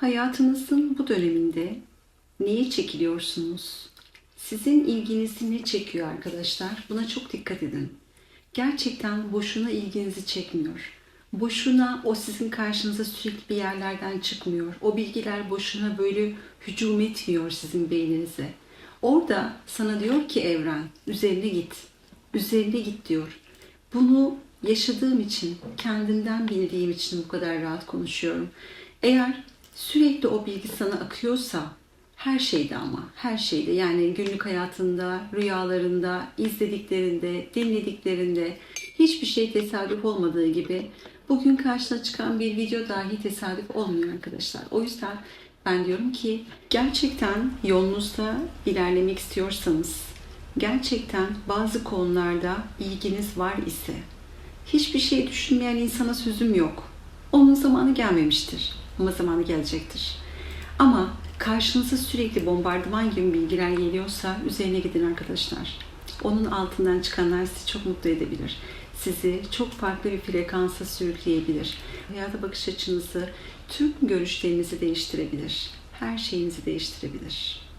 Hayatınızın bu döneminde neye çekiliyorsunuz? Sizin ilginizi ne çekiyor arkadaşlar? Buna çok dikkat edin. Gerçekten boşuna ilginizi çekmiyor. Boşuna o sizin karşınıza sürekli bir yerlerden çıkmıyor. O bilgiler boşuna böyle hücum etmiyor sizin beyninize. Orada sana diyor ki evren, üzerine git. Üzerine git diyor. Bunu yaşadığım için, kendimden bildiğim için bu kadar rahat konuşuyorum. Eğer sürekli o bilgi sana akıyorsa, her şeyde ama, her şeyde yani günlük hayatında, rüyalarında, izlediklerinde, dinlediklerinde hiçbir şey tesadüf olmadığı gibi bugün karşına çıkan bir video dahi tesadüf olmuyor arkadaşlar. O yüzden ben diyorum ki gerçekten yolunuzda ilerlemek istiyorsanız, gerçekten bazı konularda ilginiz var ise hiçbir şey düşünmeyen insana sözüm yok. Onun zamanı gelmemiştir ama zamanı gelecektir. Ama karşınıza sürekli bombardıman gibi bilgiler geliyorsa üzerine gidin arkadaşlar. Onun altından çıkanlar sizi çok mutlu edebilir. Sizi çok farklı bir frekansa sürükleyebilir. Hayata bakış açınızı, tüm görüşlerinizi değiştirebilir. Her şeyinizi değiştirebilir.